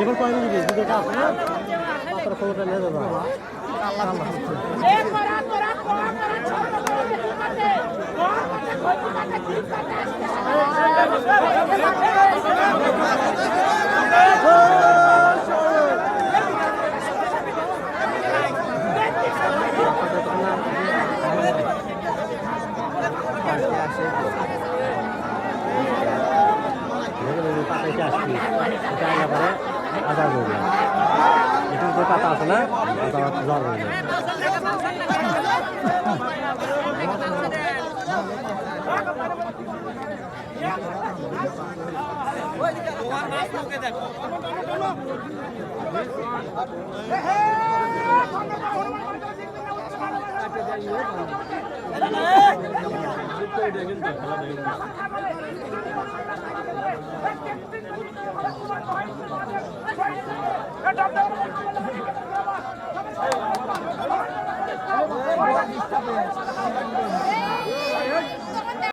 এবার কয় নিবি দুটো কাজ না? আপনার খবরটা নিয়ে যাব আসবি। এটা আমরা হাজার করবে একটু তো পাতা আছে না জ্বর করবে খেলা Thank you.